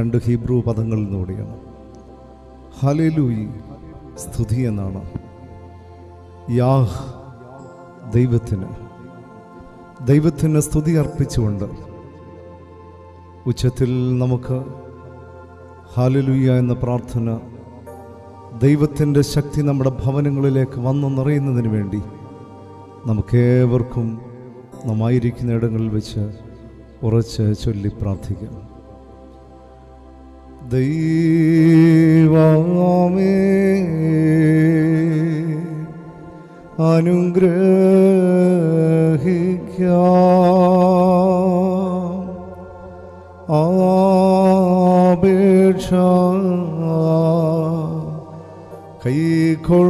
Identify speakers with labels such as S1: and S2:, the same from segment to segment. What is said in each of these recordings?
S1: രണ്ട് ഹീബ്രു പദങ്ങളിൽ നിന്നുകൂടിയാണ് ഹലലൂയി സ്തുതി എന്നാണ്. യാഹ് ദൈവത്തിന്. ദൈവത്തിന് സ്തുതി അർപ്പിച്ചുകൊണ്ട് ഉച്ചത്തിൽ നമുക്ക് ഹാലലുയ്യ എന്ന പ്രാർത്ഥന ദൈവത്തിന്റെ ശക്തി നമ്മുടെ ഭവനങ്ങളിലേക്ക് വന്നു നിറയുന്നതിന് വേണ്ടി നമുക്കേവർക്കും നമ്മായിരിക്കുന്ന ഇടങ്ങളിൽ വെച്ച് ഉറച്ച് ചൊല്ലി പ്രാർത്ഥിക്കാം. ദൈവമേ അനുഗ്രഹിക്ക. ആപേക്ഷ കൈക്കൊള്ളണമേ.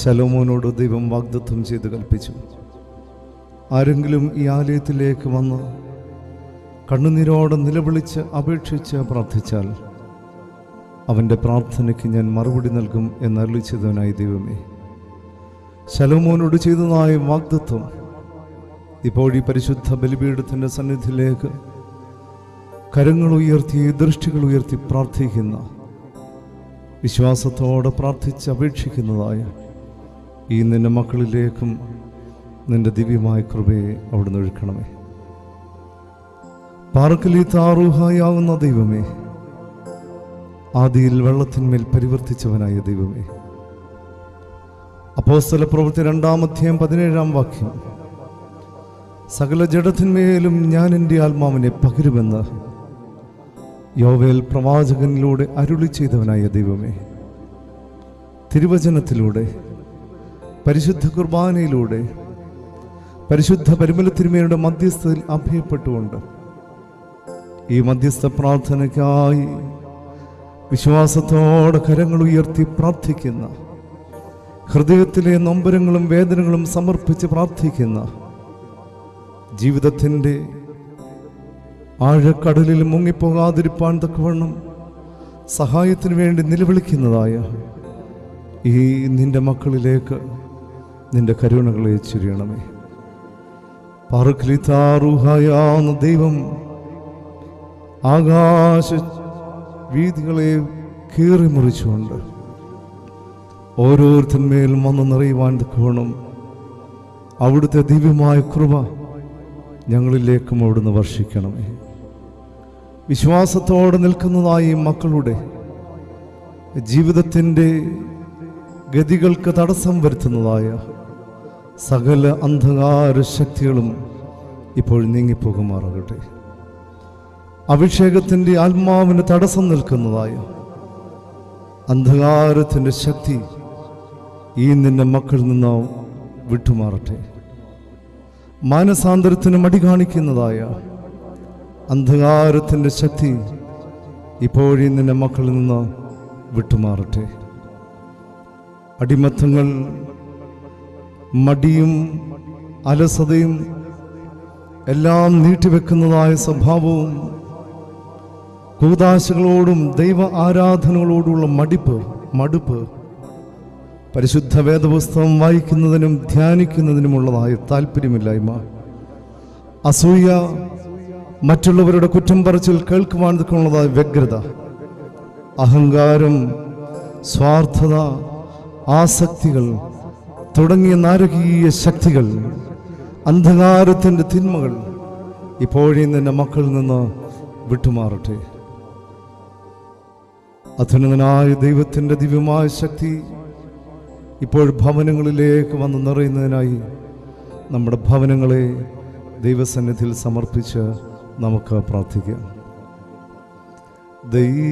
S1: ശലോമോനോട് ദൈവം വാഗ്ദത്വം ചെയ്ത് കൽപ്പിച്ചു. ആരെങ്കിലും ഈ ആലയത്തിലേക്ക് വന്ന് കണ്ണുനീരോടെ നിലവിളിച്ച് അപേക്ഷിച്ച് പ്രാർത്ഥിച്ചാൽ അവന്റെ പ്രാർത്ഥനയ്ക്ക് ഞാൻ മറുപടി നൽകും എന്നറിയിച്ചതവനായി ദൈവമേ. ശലോമോനോട് ചെയ്തതായ വാഗ്ദത്വം ഇപ്പോൾ ഈ പരിശുദ്ധ ബലിപീഠത്തിന്റെ സന്നിധിയിലേക്ക് കരങ്ങൾ ഉയർത്തി ദൃഷ്ടികൾ ഉയർത്തി പ്രാർത്ഥിക്കുന്ന വിശ്വാസത്തോടെ പ്രാർത്ഥിച്ച് അപേക്ഷിക്കുന്നതായ ഈ നിന്റെ മക്കളിലേക്കും നിന്റെ ദിവ്യമായ കൃപയെ അവിടുന്ന് ഒഴുക്കണമേ. പാർക്കലി താറൂഹായാവുന്ന ദൈവമേ ആദിയിൽ വെള്ളത്തിന്മേൽ പരിവർത്തിച്ചവനായ ദൈവമേ. അപ്പോസ്തല പ്രവൃത്തി രണ്ടാമധ്യം പതിനേഴാം വാക്യം. സകല ജഡത്തിന്മേലും ഞാൻ എന്റെ ആത്മാവിനെ പകരുമെന്ന് യോവേൽ പ്രവാചകനിലൂടെ അരുളി ചെയ്തവനായ ദൈവമേ. തിരുവചനത്തിലൂടെ പരിശുദ്ധ കുർബാനയിലൂടെ പരിശുദ്ധ പരിമല തിരുമേയുടെ മധ്യസ്ഥതയിൽ അഭയപ്പെട്ടുകൊണ്ട് ഈ മധ്യസ്ഥ പ്രാർത്ഥനയ്ക്കായി വിശ്വാസത്തോടെ കരങ്ങൾ ഉയർത്തി പ്രാർത്ഥിക്കുന്ന ഹൃദയത്തിലെ നൊമ്പരങ്ങളും വേദനകളും സമർപ്പിച്ച് പ്രാർത്ഥിക്കുന്ന ജീവിതത്തിന്റെ ആഴക്കടലിൽ മുങ്ങിപ്പോകാതിരിപ്പാൻ തക്കവണ്ണം സഹായത്തിന് വേണ്ടി നിലവിളിക്കുന്നതായ ഈ നിന്റെ മക്കളിലേക്ക് നിന്റെ കരുണകളെ ചുരിയണമേ. പാർക്കലിത്താറുഹായാന്ന ദൈവം ആകാശ വീതികളെ കീറി മുറിച്ചുകൊണ്ട് ഓരോരുത്തന്മേലും വന്ന് നിറയുവാൻ തക്കവണ്ണം അവിടുത്തെ ദിവ്യമായ കൃപ ഞങ്ങളിലേക്കും അവിടുന്ന് വർഷിക്കണമേ. വിശ്വാസത്തോടെ നിൽക്കുന്നതായി മക്കളുടെ ജീവിതത്തിന്റെ ഗതികൾക്ക് തടസ്സം വരുത്തുന്നതായ സകല അന്ധകാര ശക്തികളും ഇപ്പോൾ നീങ്ങിപ്പോകുമാറാകട്ടെ. അഭിഷേകത്തിന്റെ ആത്മാവിന് തടസ്സം നിൽക്കുന്നതായ അന്ധകാരത്തിന്റെ ശക്തി ഈ നിന്റെ മക്കളിൽ നിന്ന് വിട്ടുമാറട്ടെ. മാനസാന്തരത്തിന് മടി കാണിക്കുന്നതായ അന്ധകാരത്തിന്റെ ശക്തി ഇപ്പോഴീ നിന്റെ മക്കളിൽ നിന്ന് വിട്ടുമാറട്ടെ. അടിമത്തങ്ങൾ മടിയും അലസതയും എല്ലാം നീട്ടിവെക്കുന്നതായ സ്വഭാവവും കൂതാശകളോടും ദൈവ ആരാധനകളോടുള്ള മടിപ്പ് മടുപ്പ് പരിശുദ്ധ വേദപുസ്തകം വായിക്കുന്നതിനും ധ്യാനിക്കുന്നതിനുമുള്ളതായ താല്പര്യമില്ലായ്മ അസൂയ മറ്റുള്ളവരുടെ കുറ്റം പറച്ചിൽ കേൾക്കുവാൻ ഉള്ളതായ വ്യഗ്രത. അഹങ്കാരം സ്വാർത്ഥത ആസക്തികൾ തുടങ്ങിയ നാരകീയ ശക്തികൾ അന്ധകാരത്തിന്റെ തിന്മകൾ ഇപ്പോഴേ നിന്റെ മക്കളിൽ നിന്ന് വിട്ടുമാറട്ടെ. അത്യുന്നതനായ ദൈവത്തിന്റെ ദിവ്യമായ ശക്തി ഇപ്പോൾ ഭവനങ്ങളിലേക്ക് വന്ന് നിറയുന്നതിനായി നമ്മുടെ ഭവനങ്ങളെ ദൈവസന്നിധിയിൽ സമർപ്പിച്ച് നമുക്ക് പ്രാർത്ഥിക്കാം. ദൈവമേ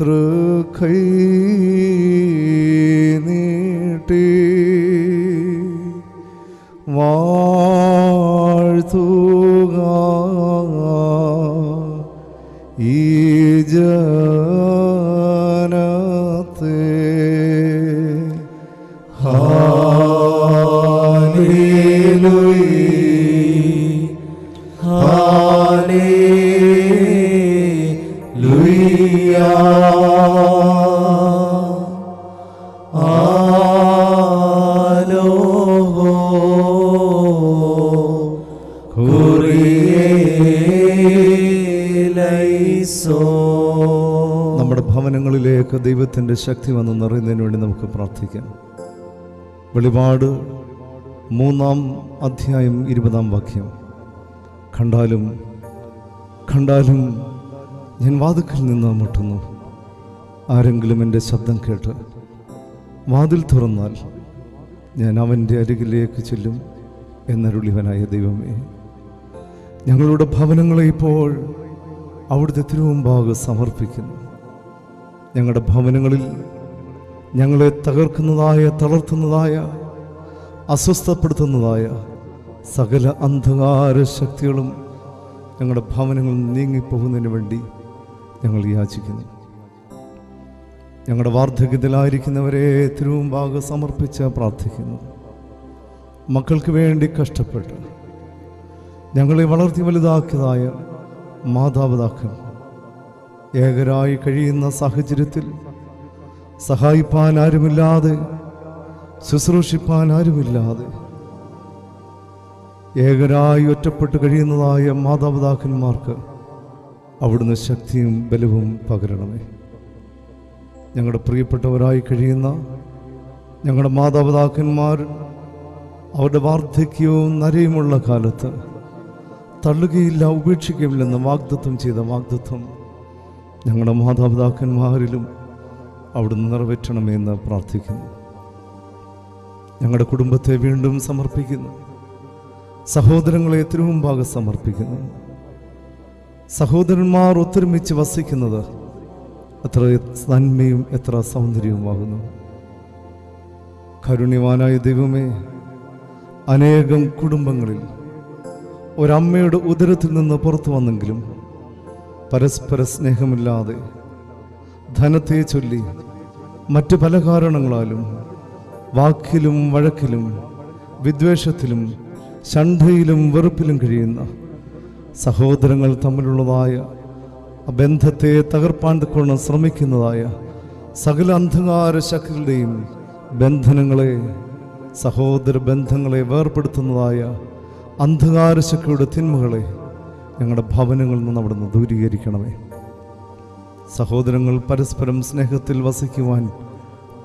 S1: തൃക്കൈ നീട്ടി നമ്മുടെ ഭവനങ്ങളിലേക്ക് ദൈവത്തിന്റെ ശക്തി വന്ന് നിറയുന്നതിന് വേണ്ടി നമുക്ക് പ്രാർത്ഥിക്കാം. വെളിപാട് മൂന്നാം അധ്യായം ഇരുപതാം വാക്യം. കണ്ടാലും കണ്ടാലും ഞാൻ വാതുക്കൽ നിന്ന് മുട്ടുന്നു. ആരെങ്കിലും എന്റെ ശബ്ദം കേട്ട് വാതിൽ തുറന്നാൽ ഞാൻ അവന്റെ അരികിലേക്ക് ചെല്ലും എന്നരുളിവനായ ദൈവമേ. ഞങ്ങളുടെ ഭവനങ്ങളെ ഇപ്പോൾ അവിടുത്തെ തിരുമുമ്പാകെ സമർപ്പിക്കുന്നു. ഞങ്ങളുടെ ഭവനങ്ങളിൽ ഞങ്ങളെ തകർക്കുന്നതായ തളർത്തുന്നതായ അസ്വസ്ഥപ്പെടുത്തുന്നതായ സകല അന്ധകാര ശക്തികളും ഞങ്ങളുടെ ഭവനങ്ങളിൽ നീങ്ങിപ്പോകുന്നതിന് വേണ്ടി ഞങ്ങൾ യാചിക്കുന്നു. ഞങ്ങളുടെ വാർദ്ധക്യത്തിലായിരിക്കുന്നവരെ തിരുമുമ്പാകെ സമർപ്പിച്ച് പ്രാർത്ഥിക്കുന്നു. മക്കൾക്ക് വേണ്ടി കഷ്ടപ്പെട്ട് ഞങ്ങളെ വളർത്തി വലുതാക്കിയതായ മാതാപിതാക്കൾ ഏകരായി കഴിയുന്ന സാഹചര്യത്തിൽ സഹായിപ്പാൻ ആരുമില്ലാതെ ശുശ്രൂഷിപ്പാൻ ആരുമില്ലാതെ ഏകരായി ഒറ്റപ്പെട്ട് കഴിയുന്നതായ മാതാപിതാക്കന്മാർക്ക് അവിടുന്ന് ശക്തിയും ബലവും പകരണമേ. ഞങ്ങളുടെ പ്രിയപ്പെട്ടവരായി കഴിയുന്ന ഞങ്ങളുടെ മാതാപിതാക്കന്മാർ അവരുടെ വാർദ്ധക്യവും നരയുമുള്ള കാലത്ത് തള്ളുകയില്ല ഉപേക്ഷിക്കുകയില്ലെന്ന് വാഗ്ദത്വം ചെയ്ത വാഗ്ദത്വം ഞങ്ങളുടെ മാതാപിതാക്കന്മാരിലും അവിടുന്ന് നിറവേറ്റണമെന്ന് പ്രാർത്ഥിക്കുന്നു. ഞങ്ങളുടെ കുടുംബത്തെ വീണ്ടും സമർപ്പിക്കുന്നു. സഹോദരങ്ങളെ തിരുമുമ്പാകെ സമർപ്പിക്കുന്നു. സഹോദരന്മാർ ഒത്തൊരുമിച്ച് വസിക്കുന്നത് എത്ര നന്മയും എത്ര സൗന്ദര്യവുമാകുന്നു. കരുണ്യവാനായ ദൈവമേ അനേകം കുടുംബങ്ങളിൽ ഒരമ്മയുടെ ഉദരത്തിൽ നിന്ന് പുറത്തു വന്നെങ്കിലും പരസ്പര സ്നേഹമില്ലാതെ ധനത്തെ ചൊല്ലി മറ്റു പല കാരണങ്ങളാലും വാക്കിലും വഴക്കിലും വിദ്വേഷത്തിലും ശണ്ഠയിലും വെറുപ്പിലും കഴിയുന്ന സഹോദരങ്ങൾ തമ്മിലുള്ളതായ ബന്ധത്തെ തകർപ്പാൻ കൊണ്ട് ശ്രമിക്കുന്നതായ സകല അന്ധകാര ശക്തികളുടെയും ബന്ധനങ്ങളെ സഹോദര ബന്ധങ്ങളെ വേർപ്പെടുത്തുന്നതായ അന്ധകാര ശക്തിയുടെ തിന്മകളെ ഞങ്ങളുടെ ഭവനങ്ങളിൽ നിന്ന് അവിടുന്ന് ദൂരീകരിക്കണമേ. സഹോദരങ്ങൾ പരസ്പരം സ്നേഹത്തിൽ വസിക്കുവാൻ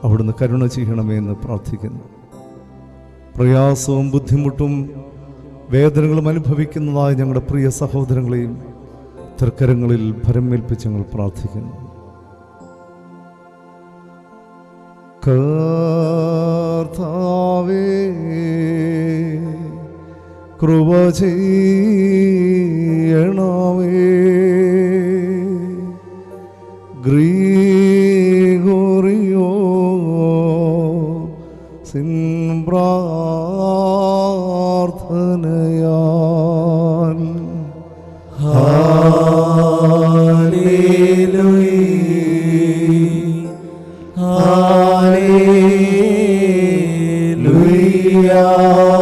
S1: അവിടുന്ന് കരുണ ചെയ്യണമേ എന്ന് പ്രാർത്ഥിക്കുന്നു. പ്രയാസവും ബുദ്ധിമുട്ടും വേദനകളും അനുഭവിക്കുന്നതായി ഞങ്ങളുടെ പ്രിയ സഹോദരങ്ങളെയും തൃക്കരങ്ങളിൽ ഭരമേൽപ്പിച്ച് ഞങ്ങൾ പ്രാർത്ഥിക്കുന്നു. കർത്താവേ കൃപ ചെയ്യണമേ. ഗ്രീഗോറിയോ സിൻ പ്രാർത്ഥനയാൽ
S2: Hallelujah.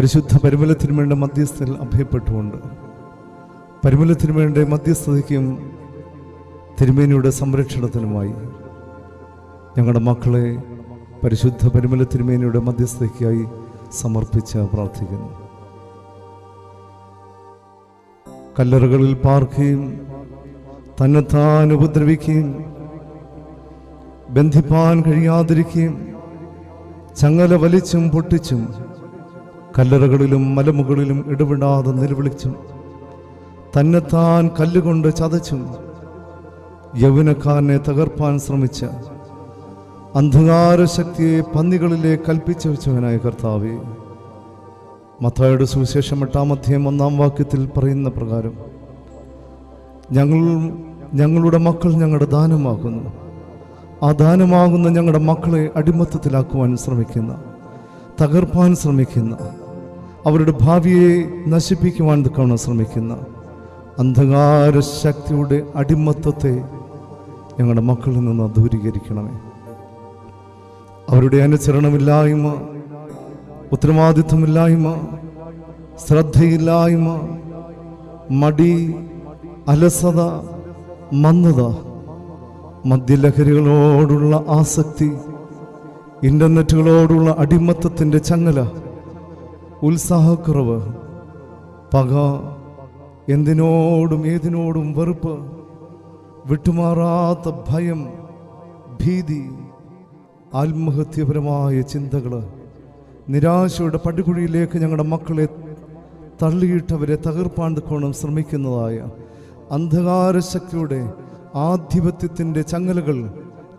S1: പരിശുദ്ധ പരിമല വേണ്ട മധ്യസ്ഥൽ അഭയപ്പെട്ടുകൊണ്ട് പരിമല വേണ്ട മധ്യസ്ഥതയ്ക്കും തിരുമേനിയുടെ സംരക്ഷണത്തിനുമായി ഞങ്ങളുടെ മക്കളെ പരിശുദ്ധ പരിമല തിരുമേനിയുടെ മധ്യസ്ഥതയ്ക്കായി സമർപ്പിച്ച് പ്രാർത്ഥിക്കുന്നു. കല്ലറുകളിൽ പാർക്കുകയും തന്നെത്താൻ ഉപദ്രവിക്കുകയും ബന്ധിപ്പാൻ കഴിയാതിരിക്കുകയും ചങ്ങല വലിച്ചും പൊട്ടിച്ചും കല്ലറകളിലും മലമുകളിലും ഇടപെടാതെ നിലവിളിച്ചും തന്നെത്താൻ കല്ലുകൊണ്ട് ചതച്ചും യൗവനക്കാരനെ തകർപ്പാൻ ശ്രമിച്ച അന്ധകാര ശക്തിയെ പന്നികളിലെ കൽപ്പിച്ചു വെച്ചവനായ കർത്താവെ. മത്തായുടെ സുവിശേഷം എട്ടാം അധ്യായം ഒന്നാം വാക്യത്തിൽ പറയുന്ന പ്രകാരം ഞങ്ങൾ ഞങ്ങളുടെ മക്കൾ ഞങ്ങളുടെ ദാനമാകുന്നു. ആ ദാനമാകുന്ന ഞങ്ങളുടെ മക്കളെ അടിമത്തത്തിലാക്കുവാൻ ശ്രമിക്കുന്ന തകർപ്പാൻ ശ്രമിക്കുന്ന അവരുടെ ഭാവിയെ നശിപ്പിക്കുവാൻ കാണാൻ ശ്രമിക്കുന്ന അന്ധകാര ശക്തിയുടെ അടിമത്തത്തെ ഞങ്ങളുടെ മക്കളിൽ നിന്ന് ദൂരീകരിക്കണമേ. അവരുടെ അനുസരണമില്ലായ്മ ഉത്തരവാദിത്വമില്ലായ്മ ശ്രദ്ധയില്ലായ്മ മടി അലസത മന്ദത മദ്യലഹരികളോടുള്ള ആസക്തി ഇന്റർനെറ്റുകളോടുള്ള അടിമത്തത്തിന്റെ ചങ്ങല ഉത്സാഹക്കുറവ് പക എന്തിനോടും ഏതിനോടും വെറുപ്പ് വിട്ടുമാറാത്ത ഭയം ഭീതി ആത്മഹത്യപരമായ ചിന്തകൾ നിരാശയുടെ പടുകുഴിയിലേക്ക് ഞങ്ങളുടെ മക്കളെ തള്ളിയിട്ടവരെ തകർപ്പാൻ കോണം ശ്രമിക്കുന്നതായ അന്ധകാര ശക്തിയുടെ ആധിപത്യത്തിന്റെ ചങ്ങലകൾ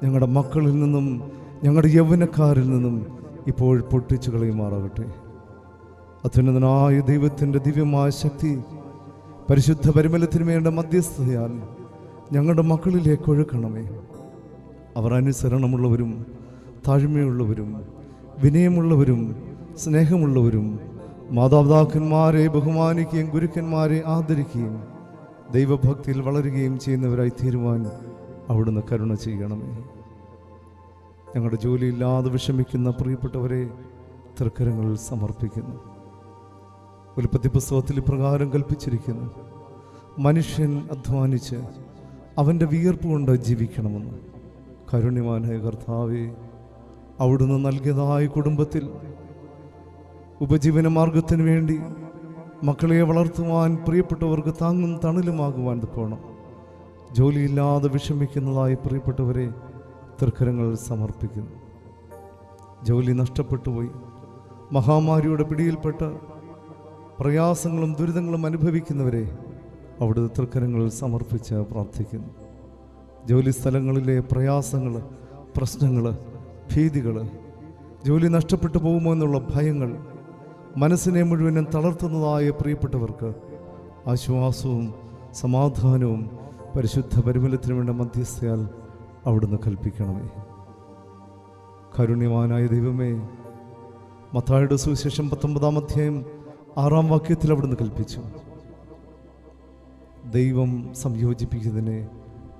S1: ഞങ്ങളുടെ മക്കളിൽ നിന്നും ഞങ്ങളുടെ യൗവനക്കാരിൽ നിന്നും ഇപ്പോൾ പൊട്ടിച്ചു കളയുമാറാകട്ടെ അത്യുന്നതനായ ദൈവത്തിന്റെ ദിവ്യമായ ശക്തി പരിശുദ്ധ പരിമലത്തിന് വേണ്ട മധ്യസ്ഥതയാൽ ഞങ്ങളുടെ മക്കളിലേക്ക് ഒഴുക്കണമേ. അവർ അനുസരണമുള്ളവരും താഴ്മയുള്ളവരും വിനയമുള്ളവരും സ്നേഹമുള്ളവരും മാതാപിതാക്കന്മാരെ ബഹുമാനിക്കുകയും ഗുരുക്കന്മാരെ ആദരിക്കുകയും ദൈവഭക്തിയിൽ വളരുകയും ചെയ്യുന്നവരായി തീരുവാൻ അവിടുന്ന് കരുണ ചെയ്യണമേ. ഞങ്ങളുടെ ജോലിയില്ലാതെ വിഷമിക്കുന്ന പ്രിയപ്പെട്ടവരെ തൃക്കരങ്ങളിൽ സമർപ്പിക്കുന്നു. ഉൽപ്പത്തി പുസ്തകത്തിൽ ഇപ്രകാരം കൽപ്പിച്ചിരിക്കുന്നു. മനുഷ്യൻ അധ്വാനിച്ച് അവന്റെ വിയർപ്പ് കൊണ്ട് ജീവിക്കണമെന്ന്. കരുണ്യവാനായ കർത്താവെ അവിടുന്ന് നൽകിയതായ കുടുംബത്തിൽ ഉപജീവന മാർഗത്തിന് വേണ്ടി മക്കളെ വളർത്തുവാൻ പ്രിയപ്പെട്ടവർക്ക് താങ്ങും തണലുമാകുവാൻ പോകണം ജോലിയില്ലാതെ വിഷമിക്കുന്നതായി പ്രിയപ്പെട്ടവരെ തൃക്കരങ്ങൾ സമർപ്പിക്കുന്നു. ജോലി നഷ്ടപ്പെട്ടുപോയി. മഹാമാരിയുടെ പിടിയിൽപ്പെട്ട് പ്രയാസങ്ങളും ദുരിതങ്ങളും അനുഭവിക്കുന്നവരെ അവിടുത്തെ തൃക്കരങ്ങളിൽ സമർപ്പിച്ച് പ്രാർത്ഥിക്കുന്നു. ജോലി സ്ഥലങ്ങളിലെ പ്രയാസങ്ങൾ പ്രശ്നങ്ങൾ ഭീതികൾ ജോലി നഷ്ടപ്പെട്ടു പോകുമോ എന്നുള്ള ഭയങ്ങൾ മനസ്സിനെ മുഴുവനും തളർത്തുന്നതായ പ്രിയപ്പെട്ടവർക്ക് ആശ്വാസവും സമാധാനവും പരിശുദ്ധ പരിമലത്തിനു വേണ്ട മധ്യസ്ഥയാൽ അവിടുന്ന് കൽപ്പിക്കണമേ. കാരുണ്യവാനായ ദൈവമേ മത്തായുടെ സുവിശേഷം പത്തൊമ്പതാം അധ്യായം ആറാം വാക്യത്തിൽ അവിടുന്ന് കൽപ്പിച്ചു. ദൈവം സംയോജിപ്പിക്കുന്നതിനെ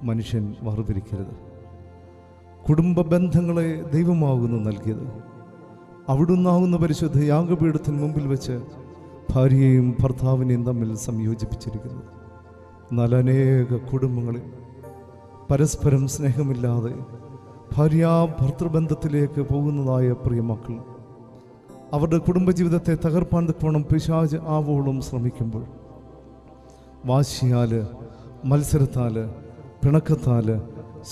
S1: മനുഷ്യൻ വേർതിരിക്കരുത്. കുടുംബ ബന്ധങ്ങളെ ദൈവമാകുന്നു നൽകിയത്. അവിടുന്നാകുന്ന പരിശുദ്ധ യാഗപീഠത്തിന് മുമ്പിൽ വെച്ച് ഭാര്യയെയും ഭർത്താവിനെയും തമ്മിൽ സംയോജിപ്പിച്ചിരിക്കുന്നു. എന്നാൽ അനേക കുടുംബങ്ങളിൽ പരസ്പരം സ്നേഹമില്ലാതെ ഭാര്യ ഭർത്തൃബന്ധത്തിലേക്ക് പോകുന്നതായ പ്രിയ മക്കൾ അവരുടെ കുടുംബജീവിതത്തെ തകർപ്പാൻ തക്കോണം പിശാജ് ആവോളം ശ്രമിക്കുമ്പോൾ. വാശിയാൽ മത്സരത്താൽ പിണക്കത്താൽ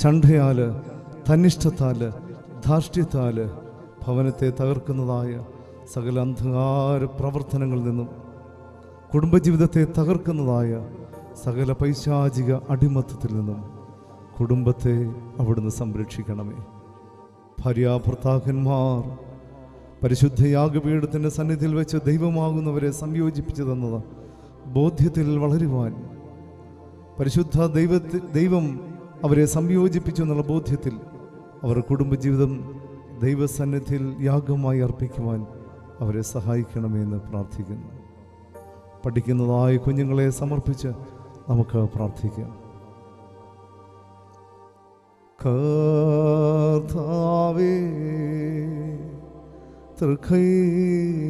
S1: ചണ്ടയാൽ തന്നിഷ്ടത്താൽ ധാർഷ്ട്യത്താൽ ഭവനത്തെ തകർക്കുന്നതായ സകല അന്ധകാര പ്രവർത്തനങ്ങളിൽ നിന്നും കുടുംബജീവിതത്തെ തകർക്കുന്നതായ സകല പൈശാചിക അടിമത്തത്തിൽ നിന്നും കുടുംബത്തെ അവിടുന്ന് സംരക്ഷിക്കണമേ. ഭാര്യാഭർത്താക്കന്മാർ പരിശുദ്ധ യാഗപീഠത്തിന്റെ സന്നിധിയിൽ വെച്ച് ദൈവമാകുന്നവരെ സംയോജിപ്പിച്ചു തന്നത് ബോധ്യത്തിൽ വളരുവാൻ. പരിശുദ്ധ ദൈവത്തിൽ ദൈവം അവരെ സംയോജിപ്പിച്ചു എന്നുള്ള ബോധ്യത്തിൽ അവർ കുടുംബജീവിതം ദൈവസന്നിധിയിൽ യാഗമായി അർപ്പിക്കുവാൻ അവരെ സഹായിക്കണമെന്ന് പ്രാർത്ഥിക്കുന്നു. പഠിക്കുന്നതായ കുഞ്ഞുങ്ങളെ സമർപ്പിച്ച് നമുക്ക് പ്രാർത്ഥിക്കാം. الخير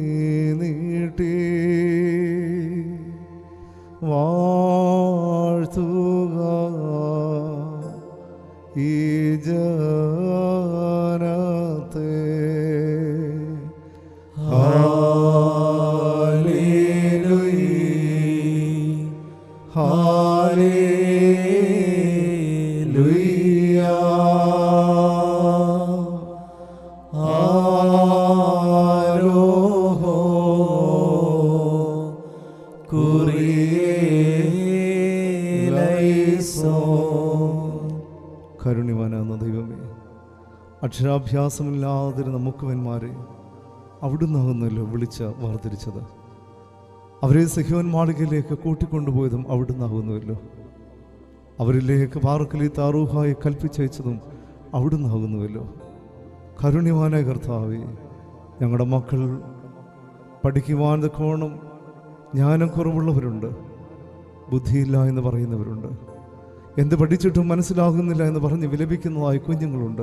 S1: കരുണിവാനാകുന്ന ദൈവമേ മുക്കുവന്മാരെ അവിടുന്നാകുന്നല്ലോ വിളിച്ച വേർതിരിച്ചത്. അവരെ സഹിവൻ മാളികയിലേക്ക് കൂട്ടിക്കൊണ്ടുപോയതും അവിടുന്നാകുന്നുവല്ലോ അവരിലേക്ക് പാർക്കലി താറൂഹായി കൽപ്പിച്ചയച്ചതും അവിടുന്നാകുന്നുവല്ലോ കരുണ്യവാനായ കർത്താവെ ഞങ്ങളുടെ മക്കൾ പഠിക്കുവാൻ കോണം ജ്ഞാനം കുറവുള്ളവരുണ്ട്. ബുദ്ധിയില്ല എന്ന് പറയുന്നവരുണ്ട്. എന്ത് പഠിച്ചിട്ടും മനസ്സിലാകുന്നില്ല എന്ന് പറഞ്ഞ് വിലപിക്കുന്നതായ കുഞ്ഞുങ്ങളുണ്ട്.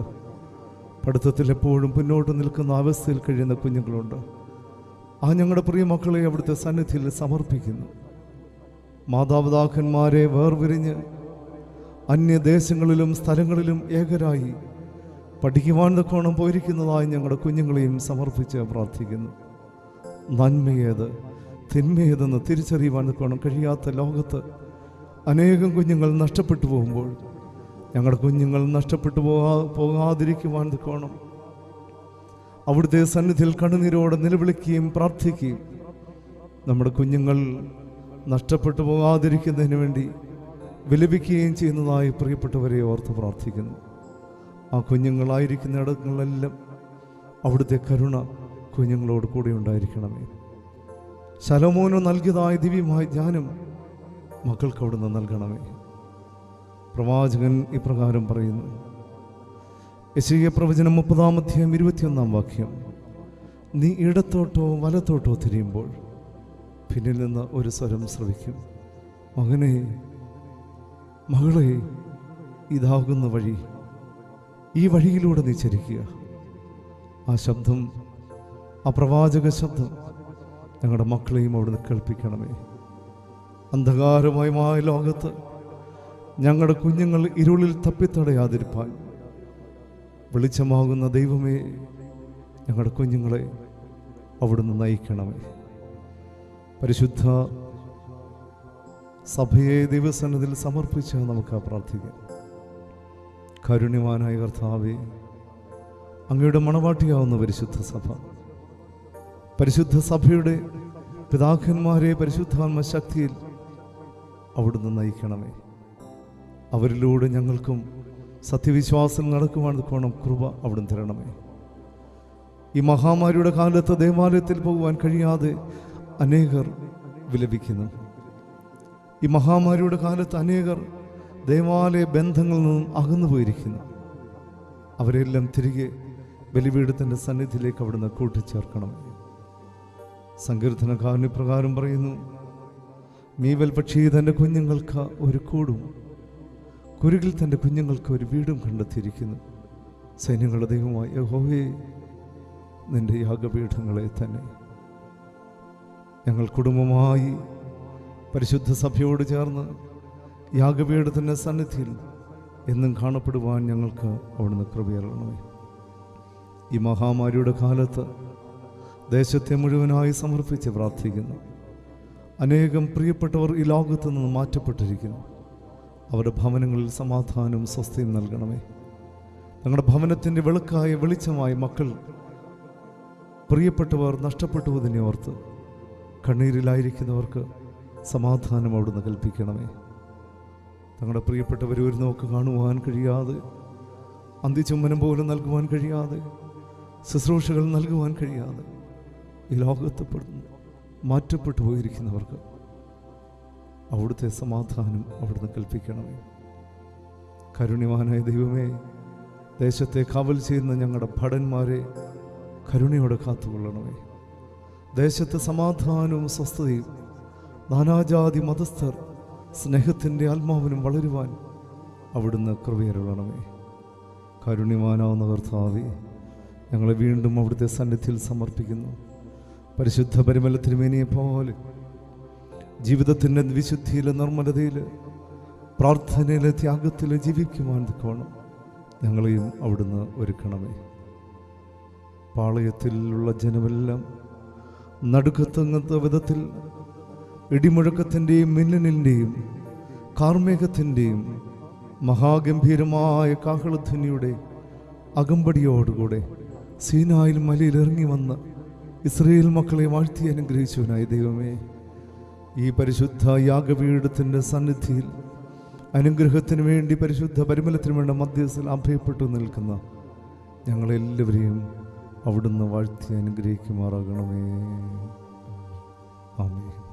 S1: പഠിത്തത്തിൽ എപ്പോഴും മുന്നോട്ട് നിൽക്കുന്ന അവസ്ഥയിൽ കഴിയുന്ന കുഞ്ഞുങ്ങളുണ്ട്. ആ ഞങ്ങളുടെ പ്രിയ മക്കളെ അവിടുത്തെ സന്നിധിയിൽ സമർപ്പിക്കുന്നു. മാതാപിതാക്കന്മാരെ വേർപിരിഞ്ഞ് അന്യദേശങ്ങളിലും സ്ഥലങ്ങളിലും ഏകരായി പഠിക്കുവാൻ തക്കോണം പോയിരിക്കുന്നതായി ഞങ്ങളുടെ കുഞ്ഞുങ്ങളെയും സമർപ്പിച്ച് പ്രാർത്ഥിക്കുന്നു. നന്മയേത് തിന്മയേതെന്ന് തിരിച്ചറിയുവാൻ തക്കോണം കഴിയാത്ത ലോകത്ത് അനേകം കുഞ്ഞുങ്ങൾ നഷ്ടപ്പെട്ടു പോകുമ്പോൾ ഞങ്ങളുടെ കുഞ്ഞുങ്ങൾ നഷ്ടപ്പെട്ടു പോകാ പോകാതിരിക്കുവാൻ നിൽക്കണം. അവിടുത്തെ സന്നിധിയിൽ കണ്ണുനീരോടെ നിലവിളിക്കുകയും പ്രാർത്ഥിക്കുകയും നമ്മുടെ കുഞ്ഞുങ്ങൾ നഷ്ടപ്പെട്ടു പോകാതിരിക്കുന്നതിന് വേണ്ടി വിലപിക്കുകയും ചെയ്യുന്നതായി പ്രിയപ്പെട്ടവരെ ഓർത്ത് പ്രാർത്ഥിക്കുന്നു. ആ കുഞ്ഞുങ്ങളായിരിക്കുന്ന ഇടങ്ങളിലെല്ലാം അവിടുത്തെ കരുണ കുഞ്ഞുങ്ങളോട് കൂടെ ഉണ്ടായിരിക്കണമേ. ശലമോനോ നൽകിയതായ ദിവ്യമായ ജ്ഞാനം മക്കൾക്ക് അവിടുന്ന് നൽകണമേ. പ്രവാചകൻ ഇപ്രകാരം പറയുന്നു. യശീയ പ്രവചനം മുപ്പതാമധ്യം ഇരുപത്തിയൊന്നാം വാക്യം. നീ ഇടത്തോട്ടോ വലത്തോട്ടോ തിരിയുമ്പോൾ പിന്നിൽ നിന്ന് ഒരു സ്വരം ശ്രവിക്കും. മകനെ മകളെ ഇതാകുന്ന വഴി ഈ വഴിയിലൂടെ നീ ചരിക്കുക. ആ ശബ്ദം ആ പ്രവാചക ശബ്ദം ഞങ്ങളുടെ മക്കളെയും അവിടുന്ന് കേൾപ്പിക്കണമേ. അന്ധകാരമയമായ ലോകത്ത് ഞങ്ങളുടെ കുഞ്ഞുങ്ങൾ ഇരുളിൽ തപ്പിത്തടയാതിരിപ്പാൻ വെളിച്ചമാകുന്ന ദൈവമേ ഞങ്ങളുടെ കുഞ്ഞുങ്ങളെ അവിടുന്ന് നയിക്കണമേ. പരിശുദ്ധ സഭയെ ദൈവസന്നതിൽ സമർപ്പിച്ച് നമുക്ക് പ്രാർത്ഥിക്കാം. കാരുണ്യവാനായ കർത്താവെ അങ്ങയുടെ മണവാട്ടിയാവുന്ന പരിശുദ്ധ സഭ പരിശുദ്ധ സഭയുടെ പിതാക്കന്മാരെ പരിശുദ്ധാത്മ ശക്തിയിൽ അവിടുന്ന് നയിക്കണമേ. അവരിലൂടെ ഞങ്ങൾക്കും സത്യവിശ്വാസം നടക്കുവാൻ കോണം കൃപ അവിടുന്ന് തരണമേ. ഈ മഹാമാരിയുടെ കാലത്ത് ദേവാലയത്തിൽ പോകുവാൻ കഴിയാതെ അനേകർ വിലപിക്കുന്നു. ഈ മഹാമാരിയുടെ കാലത്ത് അനേകർ ദേവാലയ ബന്ധങ്ങളിൽ നിന്നും അകന്നു പോയിരിക്കുന്നു. അവരെല്ലാം തിരികെ ബലിപീഠത്തിന്റെ സന്നിധിയിലേക്ക് അവിടുന്ന് കൂട്ടിച്ചേർക്കണം സങ്കീർത്തനകാരന് പ്രകാരം പറയുന്നു മീവൽ പക്ഷി തന്റെ കുഞ്ഞുങ്ങൾക്ക് ഒരു കൂടും. കുരുകിൽ തന്റെ കുഞ്ഞുങ്ങൾക്ക് ഒരു വീടും കണ്ടെത്തിയിരിക്കുന്നു. സൈന്യങ്ങളുടെ ദൈവമായ യഹോവേ നിന്റെ യാഗപീഠങ്ങളെ തന്നെ ഞങ്ങൾ കുടുംബമായി പരിശുദ്ധ സഭയോട് ചേർന്ന് യാഗപീഠത്തിന്റെ സന്നിധിയിൽ എന്നും കാണപ്പെടുവാൻ ഞങ്ങൾക്ക് അവിടുന്ന് കൃപയറണമേ ഈ മഹാമാരിയുടെ കാലത്ത് ദേശത്തെ മുഴുവനായി സമർപ്പിച്ച് പ്രാർത്ഥിക്കുന്നു. അനേകം പ്രിയപ്പെട്ടവർ ഈ ലോകത്ത് നിന്ന് മാറ്റപ്പെട്ടിരിക്കുന്നു. അവരുടെ ഭവനങ്ങളിൽ സമാധാനവും സ്വസ്ഥയും നൽകണമേ. ഞങ്ങളുടെ ഭവനത്തിന്റെ വെളുക്കായ വെളിച്ചമായ മക്കൾ പ്രിയപ്പെട്ടവർ നഷ്ടപ്പെട്ടുവതിനെ ഓർത്ത് കണ്ണീരിലായിരിക്കുന്നവർക്ക് സമാധാനം അവിടുന്ന് കൽപ്പിക്കണമേ. തങ്ങളുടെ പ്രിയപ്പെട്ടവർ ഒരു നോക്ക് കാണുവാൻ കഴിയാതെ അന്തിചുമ്മനം പോലും നൽകുവാൻ കഴിയാതെ ശുശ്രൂഷകൾ നൽകുവാൻ കഴിയാതെ ഈ ലോകത്ത് പെടുന്നു. മാറ്റപ്പെട്ടു പോയിരിക്കുന്നവർക്ക് അവിടുത്തെ സമാധാനം അവിടുന്ന് കൽപ്പിക്കണമേ. കരുണ്യവാനായ ദൈവമേ ദേശത്തെ കാവൽ ചെയ്യുന്ന ഞങ്ങളുടെ ഭടന്മാരെ കരുണയോടെ കാത്തുകൊള്ളണമേ. ദേശത്ത് സമാധാനവും സ്വസ്ഥതയും നാനാജാതി മതസ്ഥർ സ്നേഹത്തിന്റെ ആത്മാവിനും വളരുവാൻ അവിടുന്ന് കൃപയരുളണമേ. കരുണ്യവാനാവുന്ന കർത്താവെ ഞങ്ങളെ വീണ്ടും അവിടുത്തെ സന്നിധിയിൽ സമർപ്പിക്കുന്നു. പരിശുദ്ധ പരിമല തിരുമേനിയെ പോലെ ജീവിതത്തിന്റെ വിശുദ്ധിയിൽ നിർമ്മലതയിൽ പ്രാർത്ഥനയിലെ ത്യാഗത്തിൽ ജീവിക്കുവാൻ കോണം ഞങ്ങളെയും അവിടുന്ന് ഒരുക്കണമേ. പാളയത്തിലുള്ള ജനമെല്ലാം നടുക്കത്തങ്ങത്ത വിധത്തിൽ ഇടിമുഴക്കത്തിന്റെയും മിന്നലിന്റെയും കാർമേഘത്തിന്റെയും മഹാഗംഭീരമായ കാഹളധ്വനിയുടെ അകമ്പടിയോടുകൂടെ സീനായിൽ മലയിലിറങ്ങി വന്ന് ഇസ്രയേൽ മക്കളെ വാഴ്ത്തി അനുഗ്രഹിച്ചവനായ ദൈവമേ ഈ പരിശുദ്ധ യാഗപീഠത്തിന്റെ സന്നിധിയിൽ അനുഗ്രഹത്തിന് വേണ്ടി പരിശുദ്ധ പരിമലത്തിന് വേണ്ട മധ്യസ്ഥൽ അഭയപ്പെട്ടു നിൽക്കുന്ന ഞങ്ങളെല്ലാവരെയും അവിടുന്ന് വാഴ്ത്തി അനുഗ്രഹിക്കുമാറാകണമേ. ആമേ